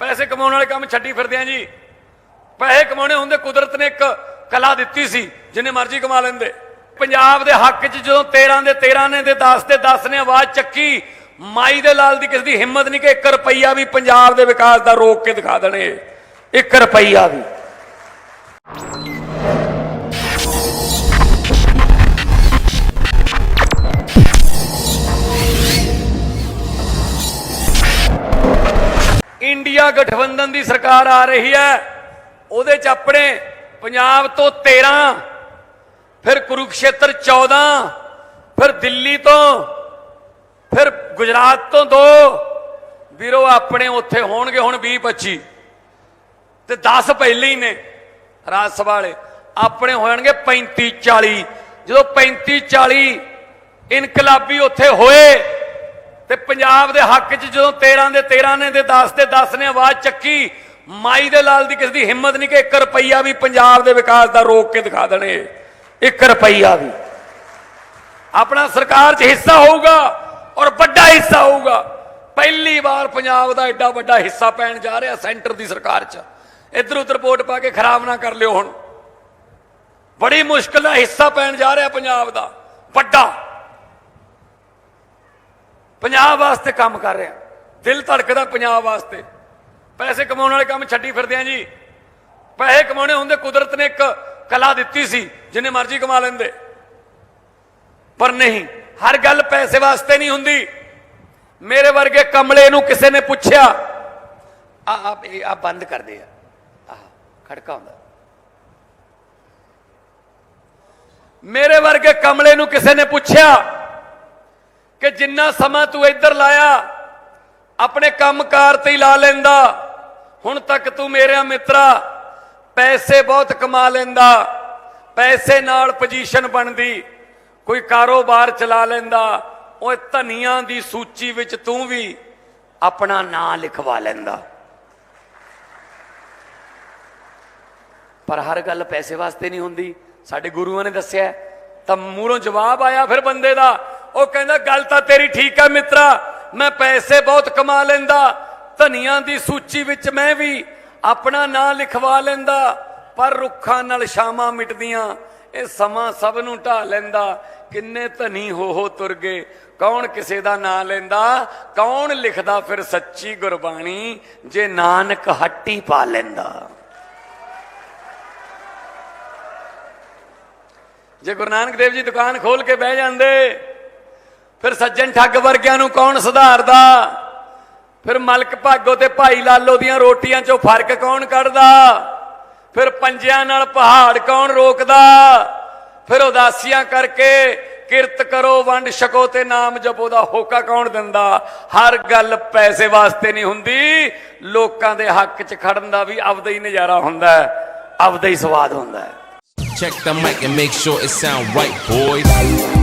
ਪੈਸੇ ਕਮਾਉਣ ਵਾਲੇ ਕੰਮ ਛੱਡੀ ਫਿਰਦੇ ਆ ਜੀ। ਪੈਸੇ ਕਮਾਉਣੇ ਹੁੰਦੇ, ਕੁਦਰਤ ਨੇ ਇੱਕ ਕਲਾ ਦਿੱਤੀ ਸੀ, ਜਿੰਨੇ ਮਰਜ਼ੀ ਕਮਾ ਲੈਂਦੇ। ਪੰਜਾਬ ਦੇ ਹੱਕ 'ਚ ਜਦੋਂ 13 ਦੇ 13 ਨੇ ਦੇ 10 ਦੇ 10 ਨੇ ਆਵਾਜ਼ ਚੱਕੀ, ਮਾਈ ਦੇ ਲਾਲ ਦੀ ਕਿਸੇ ਦੀ ਹਿੰਮਤ ਨਹੀਂ ਕਿ 1 ਰੁਪਈਆ ਵੀ ਪੰਜਾਬ ਦੇ ਵਿਕਾਸ ਦਾ ਰੋਕ ਕੇ ਦਿਖਾ ਦੇਣੇ। 1 ਰੁਪਈਆ ਵੀ। ਇੰਡੀਆ ਗਠਬੰਧਨ ਦੀ ਸਰਕਾਰ ਆ ਰਹੀ ਹੈ, ਉਹਦੇ ਚ ਆਪਣੇ ਪੰਜਾਬ ਤੋਂ 13 ਫਿਰ ਕੁਰੂਕਸ਼ੇਤਰ 14 ਫਿਰ ਦਿੱਲੀ ਤੋਂ, ਫਿਰ ਗੁਜਰਾਤ ਤੋਂ ਦੋ। ਵੀਰੋ, ਆਪਣੇ ਉੱਥੇ ਹੋਣਗੇ ਹੁਣ 20 25 ਤੇ 10 ਪਹਿਲੇ ਹੀ ਨੇ ਰਾਜ ਸਭਾ ਵਾਲੇ। ਆਪਣੇ ਹੋਣਗੇ ਜਾਣਗੇ 35 40 ਜਦੋਂ 35 40 ਇਨਕਲਾਬੀ ਉੱਥੇ ਹੋਏ ਤੇ ਪੰਜਾਬ ਦੇ ਹੱਕ 'ਚ ਜਦੋਂ 13 ਦੇ 13 ਨੇ ਤੇ 10 ਦੇ 10 ਨੇ ਆਵਾਜ਼ ਚੱਕੀ, ਮਾਈ ਦੇ ਲਾਲ ਦੀ ਕਿਸੇ ਦੀ ਹਿੰਮਤ ਨਹੀਂ ਕਿ 1 ਰੁਪਈਆ ਵੀ ਪੰਜਾਬ ਦੇ ਵਿਕਾਸ ਦਾ ਰੋਕ ਕੇ ਦਿਖਾ ਦੇਣੇ। 1 ਰੁਪਈਆ ਵੀ। ਆਪਣਾ ਸਰਕਾਰ 'ਚ ਹਿੱਸਾ ਹੋਊਗਾ ਔਰ ਵੱਡਾ ਹਿੱਸਾ ਹੋਊਗਾ। ਪਹਿਲੀ ਵਾਰ ਪੰਜਾਬ ਦਾ ਐਡਾ ਵੱਡਾ ਹਿੱਸਾ ਪੈਣ ਜਾ ਰਿਹਾ ਸੈਂਟਰ ਦੀ ਸਰਕਾਰ 'ਚ। ਇੱਧਰ ਉੱਧਰ ਵੋਟ ਪਾ ਕੇ ਖਰਾਬ ਨਾ ਕਰ ਲਿਓ ਹੁਣ। ਬੜੀ ਮੁਸ਼ਕਲ ਨਾਲ ਹਿੱਸਾ ਪੈਣ ਜਾ ਰਿਹਾ ਪੰਜਾਬ ਦਾ। ਵੱਡਾ। ਪੰਜਾਬ ਵਾਸਤੇ ਕੰਮ ਕਰ ਰਿਹਾ। ਦਿਲ ਧੜਕਦਾ ਪੰਜਾਬ ਵਾਸਤੇ। ਪੈਸੇ ਕਮਾਉਣ ਵਾਲੇ ਕੰਮ ਛੱਡੀ ਫਿਰਦੇ ਆ ਜੀ। ਪੈਸੇ ਕਮਾਉਣੇ ਹੁੰਦੇ, ਕੁਦਰਤ ਨੇ ਇੱਕ ਕਲਾ ਦਿੱਤੀ ਸੀ, ਜਿੰਨੇ ਮਰਜ਼ੀ ਕਮਾ ਲੈਂਦੇ। ਪਰ ਨਹੀਂ, ਹਰ ਗੱਲ ਪੈਸੇ ਵਾਸਤੇ ਨਹੀਂ ਹੁੰਦੀ। ਮੇਰੇ ਵਰਗੇ ਕਮਲੇ ਨੂੰ ਕਿਸੇ ਨੇ ਪੁੱਛਿਆ, ਆ ਆ, ਇਹ, ਆ ਬੰਦ ਕਰਦੇ ਆ। ਆਹ, ਖੜਕਾ ਹੁੰਦਾ ਮੇਰੇ ਵਰਗੇ ਕਮਲੇ ਨੂੰ ਕਿਸੇ ਨੇ ਪੁੱਛਿਆ ਕਿ ਜਿੰਨਾ ਸਮਾਂ ਤੂੰ ਇੱਧਰ ਲਾਇਆ, ਆਪਣੇ ਕੰਮਕਾਰ ਤੇ ਹੀ ਲਾ ਲੈਂਦਾ। ਹੁਣ ਤੱਕ ਤੂੰ ਮੇਰਾ ਮਿੱਤਰਾ, ਪੈਸੇ ਬਹੁਤ ਕਮਾ ਲੈਂਦਾ। ਪੈਸੇ ਨਾਲ ਪੋਜੀਸ਼ਨ ਬਣਦੀ, ਕੋਈ ਕਾਰੋਬਾਰ ਚਲਾ ਲੈਂਦਾ। ਉਹ ਧਨੀਆਂ ਦੀ ਸੂਚੀ ਵਿੱਚ ਤੂੰ ਵੀ ਆਪਣਾ ਨਾਂ ਲਿਖਵਾ ਲੈਂਦਾ। ਪਰ ਹਰ ਗੱਲ ਪੈਸੇ ਵਾਸਤੇ ਨਹੀਂ ਹੁੰਦੀ। ਸਾਡੇ ਗੁਰੂਆਂ ਨੇ ਦੱਸਿਆ, ਤਾਂ ਮੂਹਰੋਂ ਜਵਾਬ ਆਇਆ ਫਿਰ ਬੰਦੇ ਦਾ ਉਹ ਕਹਿੰਦਾ, ਗੱਲ ਤਾਂ ਤੇਰੀ ਠੀਕ ਆ ਮਿੱਤਰਾ, ਮੈਂ ਪੈਸੇ ਬਹੁਤ ਕਮਾ ਲੈਂਦਾ, ਧਨੀਆਂ ਦੀ ਸੂਚੀ ਵਿੱਚ ਮੈਂ ਵੀ ਆਪਣਾ ਨਾਂ ਲਿਖਵਾ ਲੈਂਦਾ, ਪਰ ਰੁੱਖਾਂ ਨਾਲ ਸ਼ਾਮਾਂ ਮਿਟਦੀਆਂ, ਇਹ ਸਮਾਂ ਸਭ ਨੂੰ ਢਾ ਲੈਂਦਾ, ਕਿੰਨੇ ਧਨੀ ਹੋ ਹੋ ਤੁਰ ਗਏ, ਕੌਣ ਕਿਸੇ ਦਾ ਨਾਂ ਲੈਂਦਾ, ਕੌਣ ਲਿਖਦਾ ਫਿਰ ਸੱਚੀ ਗੁਰਬਾਣੀ, ਜੇ ਨਾਨਕ ਹੱਟੀ ਪਾ ਲੈਂਦਾ? ਜੇ ਗੁਰੂ ਨਾਨਕ ਦੇਵ ਜੀ ਦੁਕਾਨ ਖੋਲ ਕੇ ਬਹਿ ਜਾਂਦੇ ਫਿਰ ਸੱਜਣ ਠੱਗ ਵਰਗਿਆਂ ਨੂੰ ਕੌਣ ਸੁਧਾਰਦਾ? ਫਿਰ ਮਲਕ ਭਾਗੋ ਤੇ ਭਾਈ ਲਾਲੋ ਦੀਆਂ ਰੋਟੀਆਂ ਚੋਂ ਫ਼ਰਕ ਕੌਣ ਕੱਢਦਾ? ਫਿਰ ਪੰਜਿਆਂ ਨਾਲ ਪਹਾੜ ਕੌਣ ਰੋਕਦਾ? ਫਿਰ ਉਦਾਸੀਆਂ ਕਰਕੇ ਕਿਰਤ ਕਰੋ ਵੰਡ ਛਕੋ ਤੇ ਨਾਮ ਜਪੋ ਦਾ ਹੋਕਾ ਕੌਣ ਦਿੰਦਾ? ਹਰ ਗੱਲ ਪੈਸੇ ਵਾਸਤੇ ਨਹੀਂ ਹੁੰਦੀ। ਲੋਕਾਂ ਦੇ ਹੱਕ 'ਚ ਖੜਨ ਦਾ ਵੀ ਆਪਦਾ ਹੀ ਨਜ਼ਾਰਾ ਹੁੰਦਾ ਹੈ ਆਪਦਾ ਹੀ ਸਵਾਦ ਹੁੰਦਾ ਹੈ। Check the mic and make sure it sound right, boys.